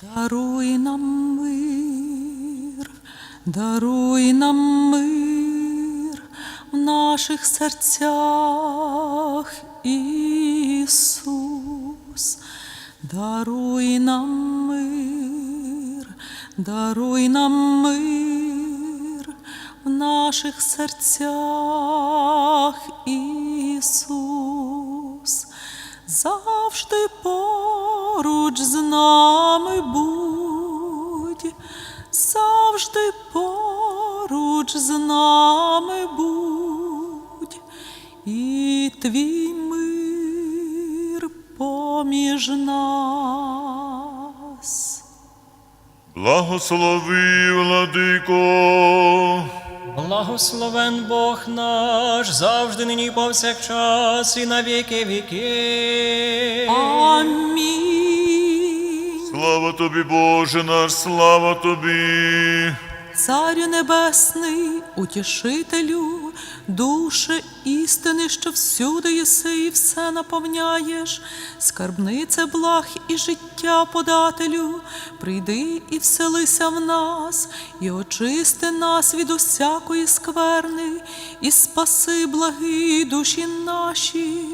Даруй нам мир, даруй нам мир в наших серцях, Ісус, даруй нам мир, даруй нам мир в наших серцях, Ісус, завжди поруч з нами будь, завжди поруч з нами будь, і твій мир поміж нас. Благослови, владико, Благословен Бог наш, завжди нині повсякчас і на віки віки. Амінь. Слава тобі, Боже наш, слава тобі. Царю Небесний, утішителю, душе істини, що всюди єси і все наповняєш, скарбнице благ і життя подателю, прийди і вселися в нас, і очисти нас від усякої скверни, і спаси благі душі наші.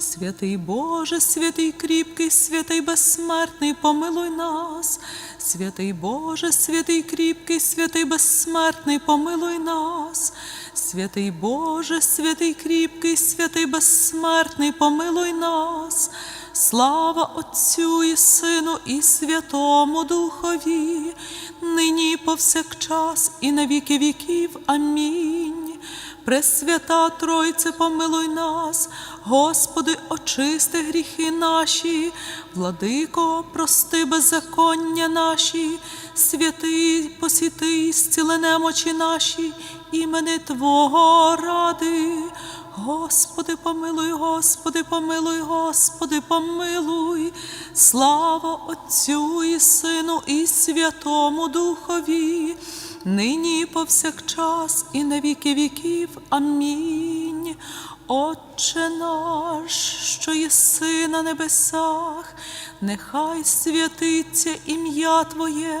Святий Боже, святий кріпкий, святий безсмертний, помилуй нас. Святий Боже, святий кріпкий, святий безсмертний, помилуй нас. Святий Боже, святий кріпкий, святий безсмертний, помилуй нас. Слава Отцю і Сину, і Святому Духові, нині і повсякчас, і на віки віків. Амінь. Пресвята Тройце, помилуй нас, Господи, очисти гріхи наші, владико, прости беззаконня наші, святий, посіти, зціли немочі наші, імени Твого ради. Господи, помилуй, Господи, помилуй, Господи, помилуй, слава Отцю і Сину, і Святому Духові, нині і повсякчас, і на віки віків. Амінь. Отче наш, що єси на небесах, нехай святиться ім'я Твоє.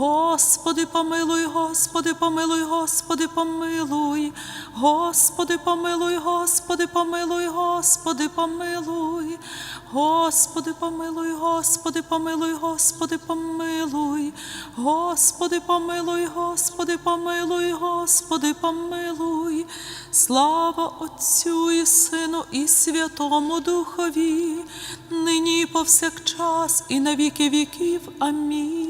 Господи, помилуй, Господи, помилуй, Господи, помилуй, Господи, помилуй, Господи, помилуй, Господи, помилуй, Господи, помилуй, Господи, помилуй, Господи, помилуй, Господи, помилуй, Господи, помилуй, Господи, помилуй. Слава Отцю і Сину, і Святому Духові, нині повсякчас, і на віки віків. Амінь.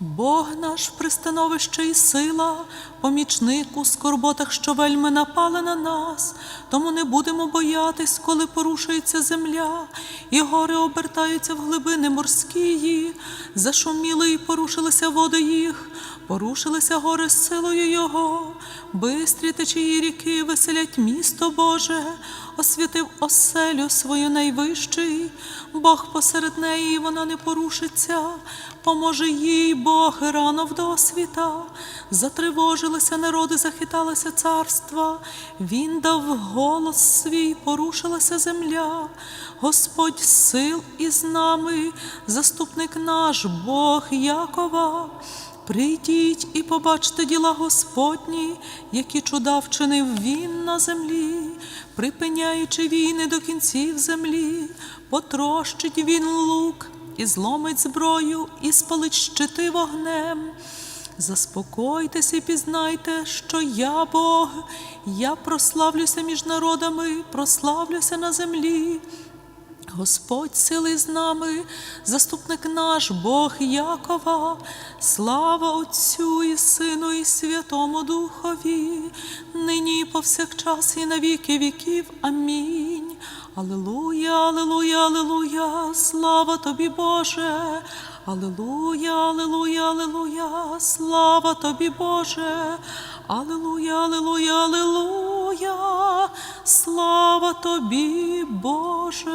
Бог наш пристановище і сила, помічник у скорботах, що вельми напали на нас, тому не будемо боятись, коли порушується земля, і гори обертаються в глибини морські, зашуміли і порушилися води їх, порушилися гори з силою Його, бистрі течії ріки веселять місто Боже, освятив оселю свою найвищий, Бог посеред неї, вона не порушиться, поможе їй Бог рано в досвіта. Затривожилися народи, захиталися царства, Він дав голос свій, порушилася земля. Господь сил із нами, заступник наш, Бог Якова. Прийдіть і побачте діла Господні, які чуда вчинив він на землі, припиняючи війни до кінців землі, потрощить він лук і зломить зброю, і спалить щити вогнем. Заспокойтеся і пізнайте, що я Бог, я прославлюся між народами, прославлюся на землі. Господь сили з нами, заступник наш, Бог Якова, слава Отцю і Сину, і Святому Духові, нині і повсякчас і на віки віків. Амінь. Алілуя, алілуя, алілуя, слава тобі, Боже. Алілуя, алілуя, алілуя, слава тобі, Боже. Алілуя, алілуя, алілуя, слава тобі, Боже.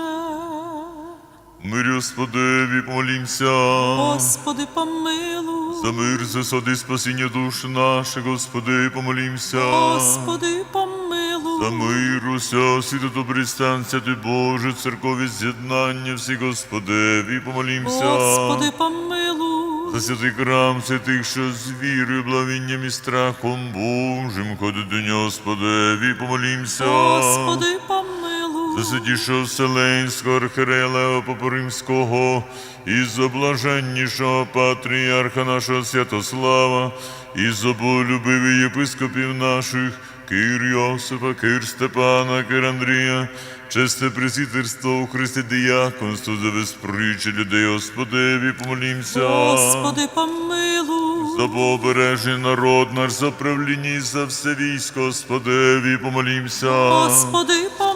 Мирі Господеві, помолімся. Господи, помилуй. За мир, засади, спасіння душ наших, Господи, помолімся. Господи, помилуй. За мир, уся, світо добрий стан, святий Боже, церкові з'єднання всі, Господеві, помолімся. Господи, помилуй. За святий храм святих, що з вірою, благовінням і страхом Божим нього, Господеві, помолімся. Господи, помилуй. святішого Вселенського архиерея Лева Попоримського і за блаженнішого патріарха нашого Святослава, і за болюбивих єпископів наших, Кир Йосифа, Кир Степана, Кир Андрія, честе пресвітерство у Христі діяконство за безпричі людей, Господеві, помолімся. Господи, помилуй. За побережний народ наш, за правління і за все військо, Господеві, помолімся. Господи, помилуй.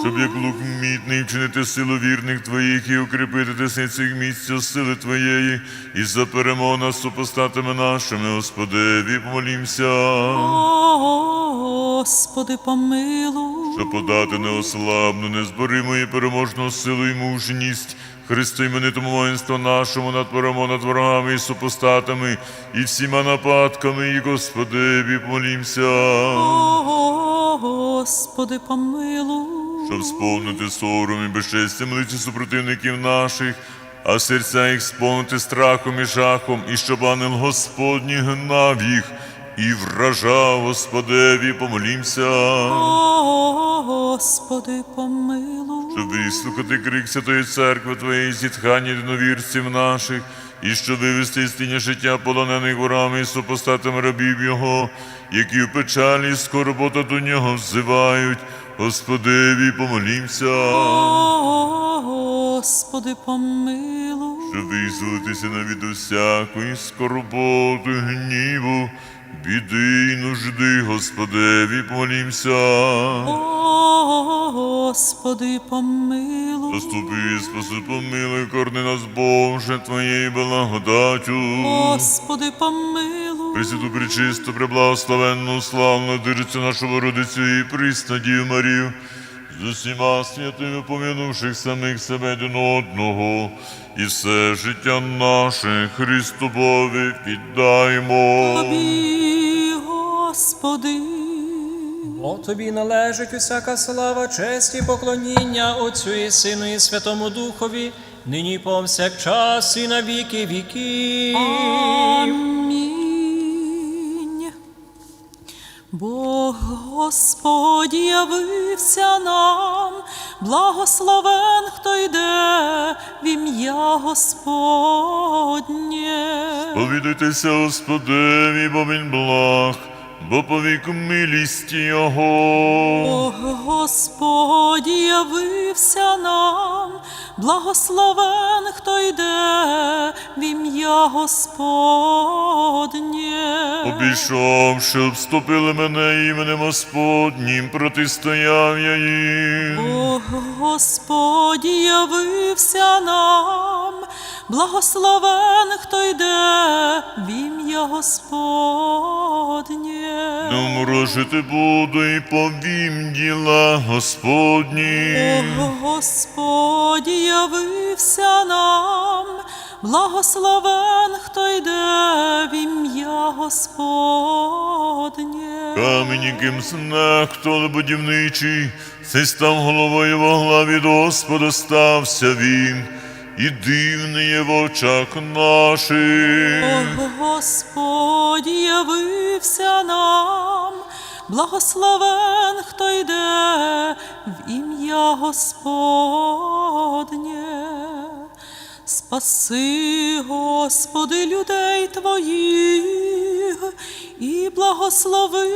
Щоб як лук мітний вчинити силу вірних твоїх і укріпити десниці їх місця сили твоєї, і за перемогу супостатами нашими, Господеві, помолімся, Господи, помилуй. щоб подати неослабну, незборимо і переможну силу і мужність. Христу іменитому воїнству нашому над перемогу над ворогами і супостатами, і всіма нападками, і Господеві, помолімся. Господи, помилуй. Щоб сповнити сором і безчестям лиці супротивників наших, а серця їх сповнити страхом і жахом, і щоб ангел Господній гнав їх і вражав Господеві, помолімся, Господи, помилуй. щоб вислухати крик Святої Церкви Твоєї зітхання єдиновірців наших, і щоб вивести із тіні життя полонених ворами і супостатами рабів Його, які в печалі і скорбота до нього взивають. Господеві, помолімся. Господи, помилуй. щоб визволитися навіть усякої скорботи, гніву, біди й нужди, Господеві, помолімся. Господи, помилуй. Заступи, спаси, помилуй, корни нас, Боже, Твоєю благодатю. Господи, помилуй. Пресвяту, пречисту, преблагословенну, славну, дирицю нашу Бородицю і приснадію Марію, з усіма святими помінувших самих себе один одного, і все життя наше Христу Бові піддаймо. Тобі, Господи. Бо тобі належить усяка слава, честь і поклоніння Отцю і Сину і Святому Духові, нині повсякчас і на віки віків. Амінь. Бог Господь явився нам, благословен, хто йде в ім'я Господнє. Повідайтеся Господеві, бо він благ, бо повік милість Його. Бог Господь явився нам, благословен, хто йде в ім'я Господнє. Обійшовши, обступили мене іменем Господнім, протистояв я їм. Бог Господь явився нам, благословен, хто йде в ім'я Господнє. Не умрожити буду і повім діла Господні. Бог Господь явився нам, благословен, хто йде в ім'я Господнє. Камінь, яким знехтували будівничий, цей став головою вогла від Господа стався він, і дивний в очах наших. О, Господь явився нам, благословен, хто йде в ім'я Господнє. Спаси, Господи, людей Твоїх і благослови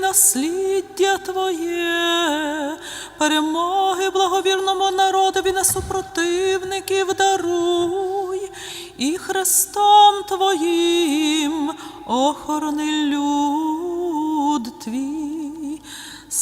насліддя Твоє, перемоги благовірному народові на супротивників даруй, і Христом Твоїм охорони люд Твій.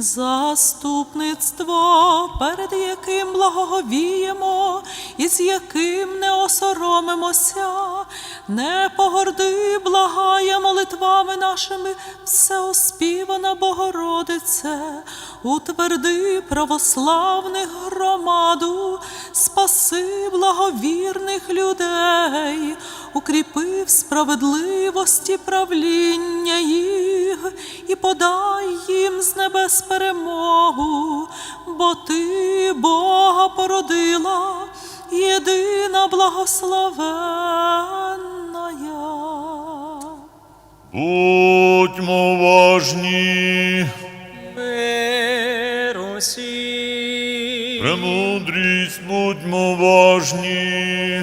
Заступництво, перед яким благоговіємо, і з яким не осоромимося, не погорди, благає молитвами нашими, всеоспівана Богородице, утверди православних громаду, спаси благовірних людей, укріпи в справедливості правління їх і подай їм з небес перемогу, бо ти Бога породила, єдина благословенна. Будьмо важні, Мир усім. премудрість, будьмо важні.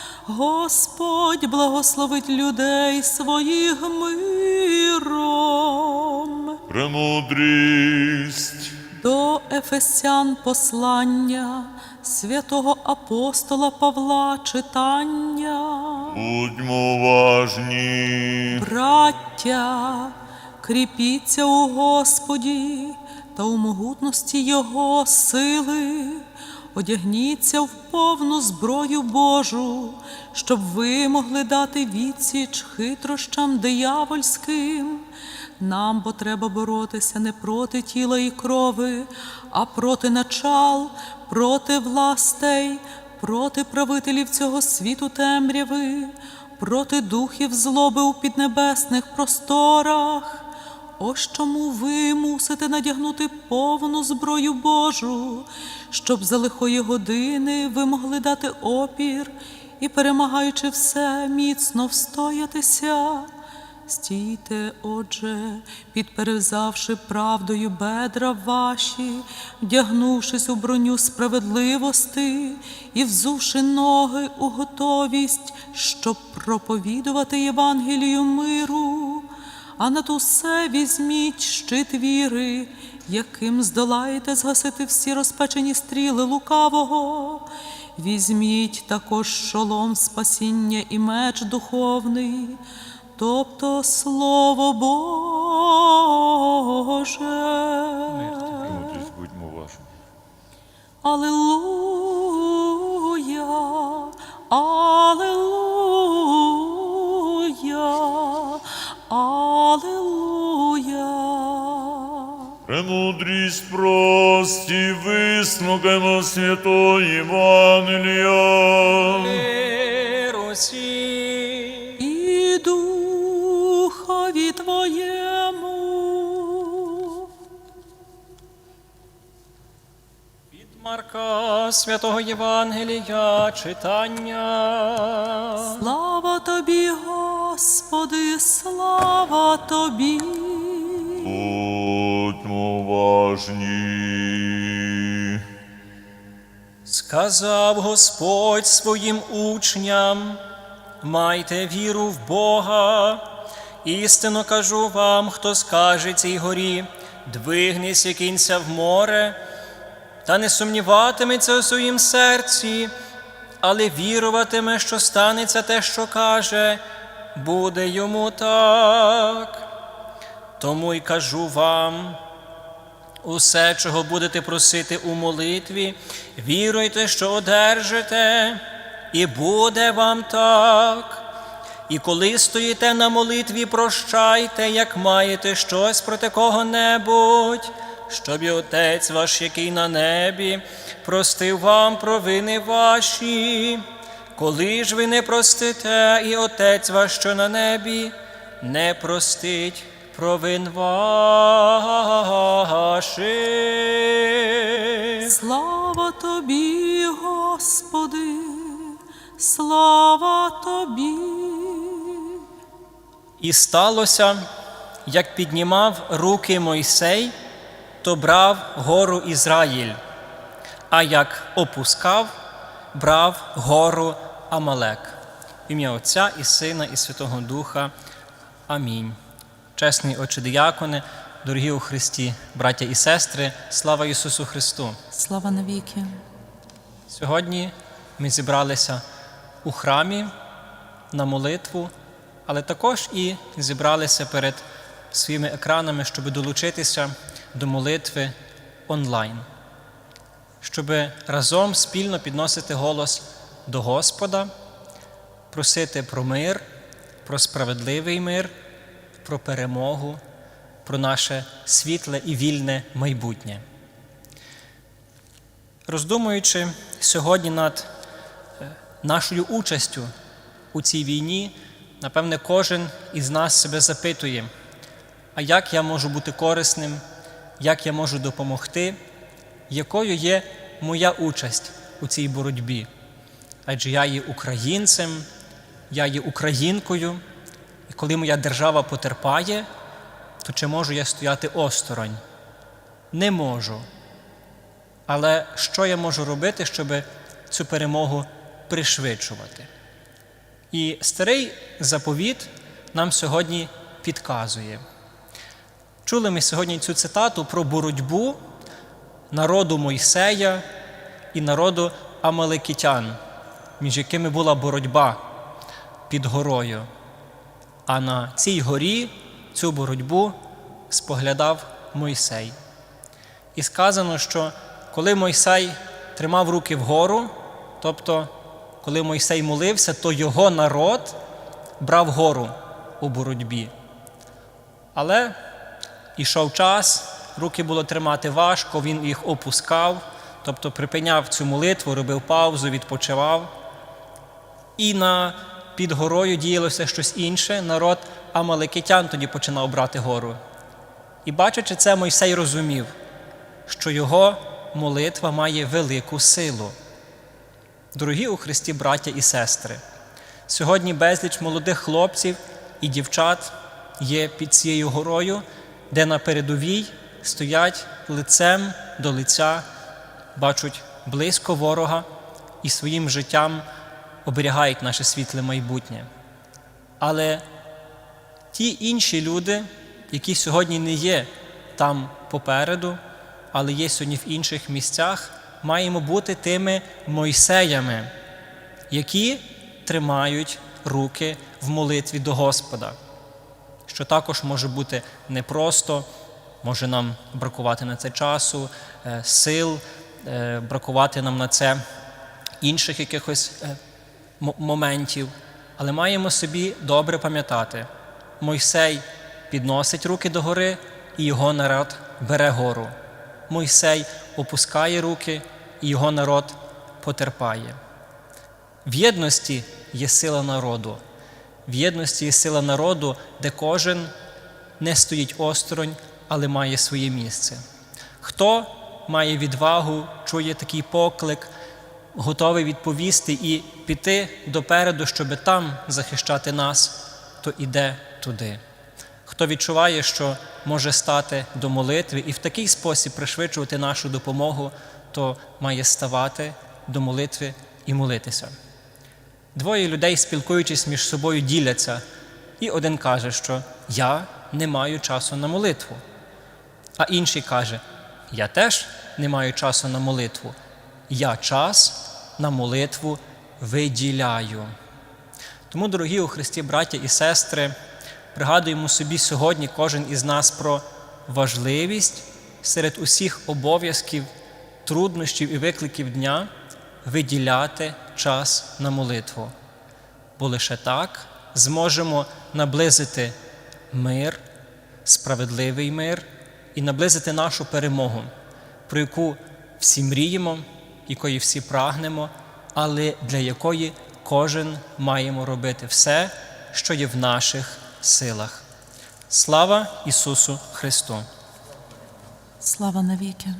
Господь благословить людей своїх миром. Премудрість, До Ефесян послання святого апостола Павла читання. будьмо важні. Браття, кріпіться у Господі та у могутності Його сили, одягніться в повну зброю Божу, щоб ви могли дати відсіч хитрощам диявольським. Нам бо треба боротися не проти тіла і крови, а проти начал, проти властей, проти правителів цього світу темряви, проти духів злоби у піднебесних просторах. Ось чому ви мусите надягнути повну зброю Божу, щоб за лихої години ви могли дати опір і, перемагаючи все, міцно встоятися. Стійте, отже, підперезавши правдою бедра ваші, вдягнувшись у броню справедливости і взувши ноги у готовість, щоб проповідувати Євангелію миру, а над усе візьміть щит віри, яким здолаєте згасити всі розпечені стріли лукавого. Візьміть також шолом спасіння і меч духовний, тобто Слово Боже. Премудрість, будьмо важні. Аллилуйя, Премудрість прості, висмокаємо святої Євангелія. І духові Твоєму. Від Марка Святого Євангелія читання. Слава Тобі, Господи, слава Тобі. Будьмо. Сказав Господь своїм учням, майте віру в Бога. Істинно кажу вам, хто скаже цій горі, двигнися кінця в море, та не сумніватиметься у своїм серці, але віруватиме, що станеться те, що каже, буде йому так. Тому й кажу вам, Усе, чого будете просити у молитві, віруйте, що одержите, і буде вам так. І коли стоїте на молитві, прощайте, як маєте щось проти кого-небудь, щоб і Отець ваш, який на небі, простив вам провини ваші. Коли ж ви не простите, і Отець ваш, що на небі, не простить провин ваших. Слава тобі, Господи, слава тобі. І сталося, як піднімав руки Мойсей, то брав гору Ізраїль, а як опускав, брав гору Амалек. В ім'я Отця і Сина, і Святого Духа. Амінь. Чесний Отче Діяконе, дорогі у Христі, браття і сестри, слава Ісусу Христу! Слава навіки. Сьогодні ми зібралися у храмі на молитву, але також і зібралися перед своїми екранами, щоб долучитися до молитви онлайн, щоб разом спільно підносити голос до Господа, просити про мир, про справедливий мир, про перемогу, про наше світле і вільне майбутнє. Роздумуючи сьогодні над е, нашою участю у цій війні, напевне, кожен із нас себе запитує, а як я можу бути корисним, як я можу допомогти, якою є моя участь у цій боротьбі? Адже я є українцем, я є українкою, і коли моя держава потерпає, то чи можу я стояти осторонь? Не можу. Але що я можу робити, щоб цю перемогу пришвидшувати? І старий заповіт нам сьогодні підказує. Чули ми сьогодні цю цитату про боротьбу народу Мойсея і народу Амалекітян, між якими була боротьба під горою. А на цій горі цю боротьбу споглядав Мойсей. І сказано, що коли Мойсей тримав руки вгору, тобто, коли Мойсей молився, то його народ брав гору у боротьбі. Але ішов час, руки було тримати важко, він їх опускав, тобто припиняв цю молитву, робив паузу, відпочивав. І на, під горою діялося щось інше, народ Амалекитян тоді починав брати гору. І бачачи це, Мойсей розумів, що його молитва має велику силу. Дорогі у Христі браття і сестри, сьогодні безліч молодих хлопців і дівчат є під цією горою, де на передовій стоять лицем до лиця, бачать близько ворога і своїм життям оберігають наше світле майбутнє. Але ті інші люди, які сьогодні не є там попереду, але є сьогодні в інших місцях, маємо бути тими Мойсеями, які тримають руки в молитві до Господа, що також може бути непросто, може нам бракувати на це часу, е, сил, е, бракувати нам на це інших якихось е, моментів. Але маємо собі добре пам'ятати, Мойсей підносить руки до гори, і його народ бере гору. Мойсей опускає руки, і його народ потерпає. В єдності є сила народу. В єдності є сила народу, де кожен не стоїть осторонь, але має своє місце. Хто має відвагу, чує такий поклик, готовий відповісти і піти допереду, щоб там захищати нас, то іде туди. Хто відчуває, що може стати до молитви і в такий спосіб пришвидшувати нашу допомогу, то має ставати до молитви і молитися. Двоє людей, спілкуючись між собою, діляться, і один каже, що я не маю часу на молитву. А інший каже, я теж не маю часу на молитву. Я час на молитву виділяю. Тому, дорогі у Христі, браття і сестри, пригадуємо собі сьогодні кожен із нас про важливість серед усіх обов'язків, труднощів і викликів дня виділяти час на молитву. Бо лише так зможемо наблизити мир, справедливий мир і наблизити нашу перемогу, про яку всі мріємо, якої всі прагнемо, але для якої кожен маємо робити все, що є в наших силах. Слава Ісусу Христу! Слава навіки.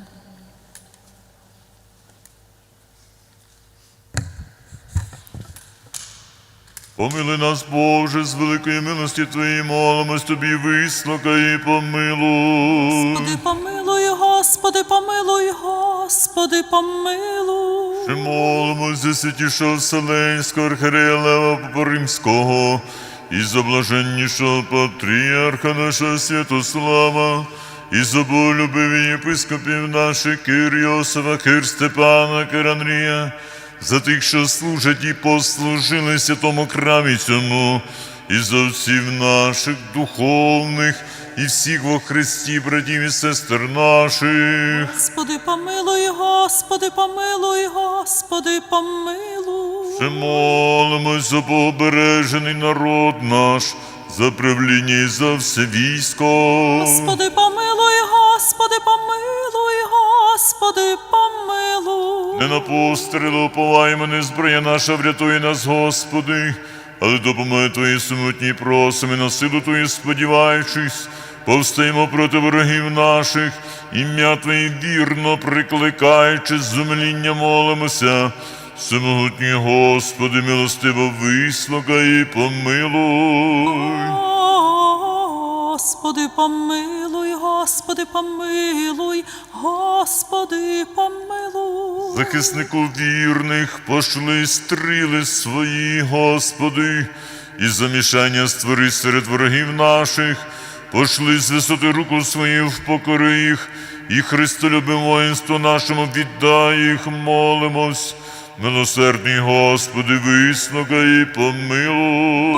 Помили нас, Боже, з великої милості Твоєї молимось Тобі, вислухай і помилуй. Господи, помилуй, Господи, помилуй, Господи, помилуй. Ще молимось за святішого Вселенського архиерея Лева Римського і за блаженнішого патріарха нашого Святослава, і за болюбиві єпископів наших Кир Йосифа, Кир Степана, Кир Андрія, за тих, що служать і послужили святому крамі цьому, і за отців наших духовних, і всіх во Христі, братів і сестер наших. Господи, помилуй, Господи, помилуй, Господи, помилуй. Молимось за побережений народ наш, за правління і за все військо. Господи, помилуй, Господи, помилуй, Господи, помилуй. Не на постріли уповаємо, не зброя наша, врятує нас, Господи, але допомоги Твої самотні просимо, на силу Твою сподіваючись, повстаємо проти ворогів наших, ім'я Твоє вірно прикликаючи, з умиління молимося. Всемогутній Господи, милостиво вислухай і помилуй. Господи, помилуй, Господи, помилуй, Господи, помилуй. Захиснику вірних пошли стріли свої, Господи, і замішання створи серед ворогів наших, пошли з висоти руку свою впокори їх, і Христолюбим воїнство нашому віддай їх, молимось. Милосердний Господи, вислухай і помилуй.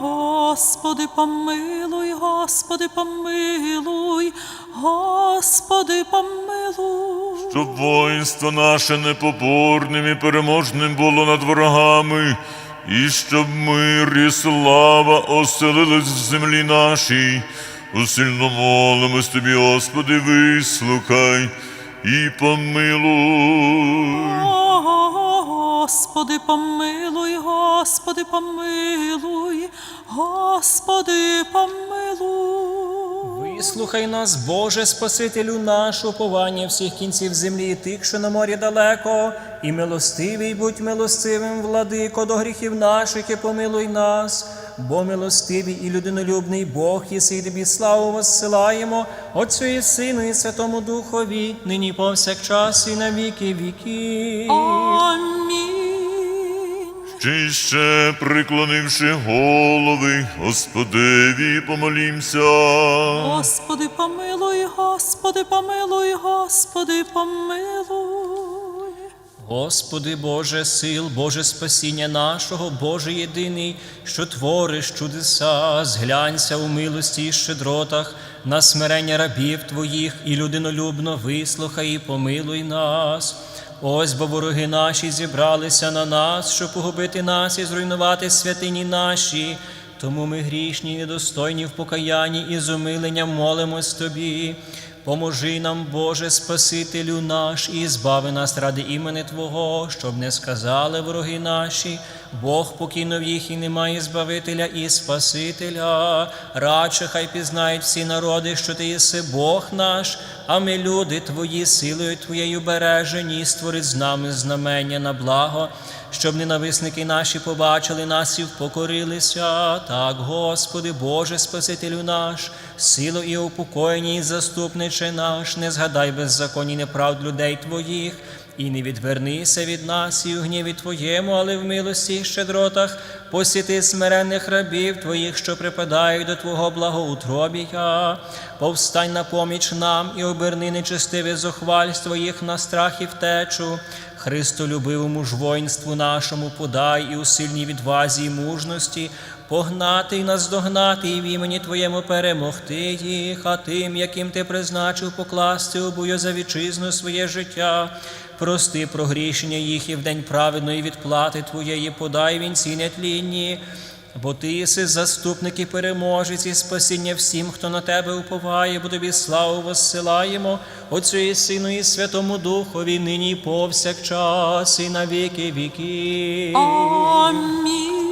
Господи, помилуй, Господи, помилуй, Господи, помилуй. щоб воїнство наше непоборним і переможним було над ворогами, і щоб мир і слава оселились в землі нашій. Усильно молимось тобі, Господи, вислухай і помилуй. Господи, помилуй, Господи, помилуй, Господи, помилуй. Вислухай нас, Боже Спасителю наш, уповання всіх кінців землі, і тих, що на морі далеко, і милостивий будь милостивим, владико, до гріхів наших, і помилуй нас, бо милостивий і людинолюбний Бог, єси тобі славу воссилаємо, Отцю і Сину, і Святому Духові, нині повсякчас, і на віки віків. Амінь. Чи ще приклонивши голови, Господеві помолімся. Господи, помилуй, Господи, помилуй, Господи, помилуй. Господи Боже сил, Боже спасіння нашого, Боже єдиний, що твориш чудеса, зглянься у милості і щедротах на смирення рабів Твоїх і людинолюбно вислухай і помилуй нас. Ось бо вороги наші зібралися на нас, щоб погубити нас і зруйнувати святині наші. Тому ми грішні, недостойні в покаянні і з умиленням молимось Тобі. Поможи нам, Боже, Спасителю наш, і збави нас ради імени Твого, щоб не сказали вороги наші, Бог покинув їх і немає Збавителя і Спасителя. Радше хай пізнають всі народи, що Ти єси Бог наш, а ми, люди Твої, силою Твоєю бережені, і створи з нами знамення на благо, щоб ненависники наші побачили нас і впокорилися. Так, Господи, Боже, Спасителю наш, силу і упокоєння, і заступниче наш, не згадай беззаконні неправд людей Твоїх. І не відвернися від нас і у гніві Твоєму, але в милості і щедротах посіти смиренних рабів Твоїх, що припадають до Твого благоутробія. Повстань на поміч нам і оберни нечестиве зухвальство їх на страх і втечу. Христолюбивому ж воїнству нашому подай і у сильній відвазі і мужності погнати і наздогнати, і в імені Твоєму перемогти їх, а тим, яким ти призначив покласти у бою за вітчизну своє життя. Прости прогрішення їх і в день праведної відплати Твоєї подай вінці нетлінні. Бо ти єси заступник і переможець і спасіння всім, хто на тебе уповає, бо тобі славу воссилаємо, Отцю і Сину, і Святому Духові, нині і повсякчас, і на віки віків. Амінь.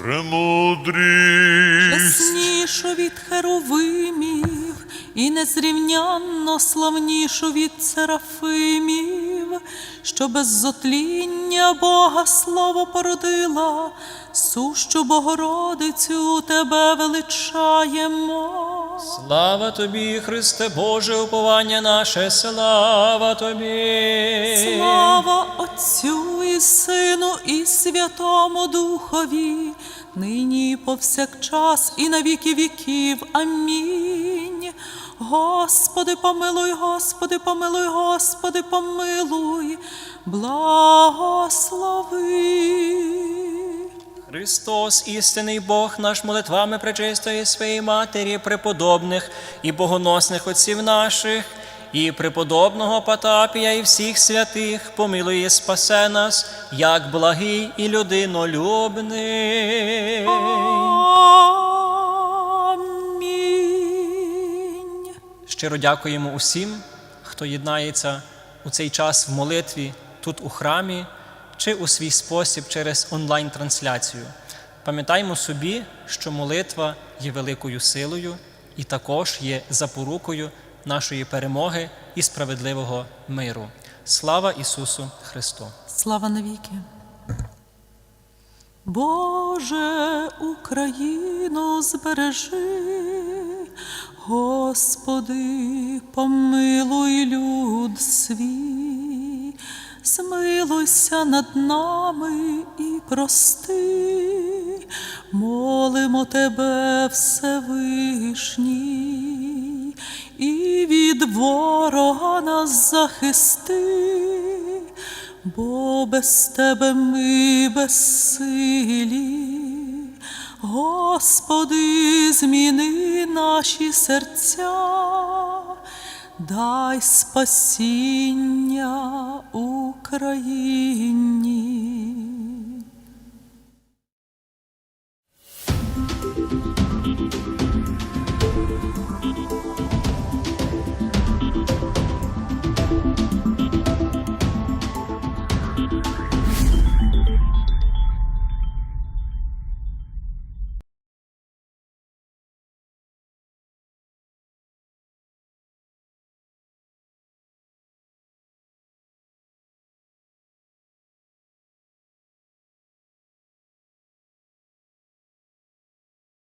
Премудрість. Від херовимів і незрівнянно славнішу від серафимів, що без зотління Бога слово породила, сущу Богородицю тебе величаємо. Слава тобі, Христе Боже, уповання наше, слава тобі. Слава Отцю і Сину і Святому Духові, нині і повсякчас і на віки віків. Амінь. Господи, помилуй, Господи, помилуй, Господи, помилуй, благослови. Христос, істинний Бог наш молитвами пречистої своєї Матері, преподобних і богоносних отців наших, і преподобного Потапія, і всіх святих, помилуй і спасе нас, як благий і людинолюбний. Щиро дякуємо усім, хто єднається у цей час в молитві тут у храмі чи у свій спосіб через онлайн-трансляцію. Пам'ятаймо собі, що молитва є великою силою і також є запорукою нашої перемоги і справедливого миру. Слава Ісусу Христу! Слава навіки. Боже, Україну збережи, Господи, помилуй люд свій, змилуйся над нами і прости, молимо Тебе, Всевишній, і від ворога нас захисти бо без тебе ми безсилі. Господи, зміни наші серця, дай спасіння Україні.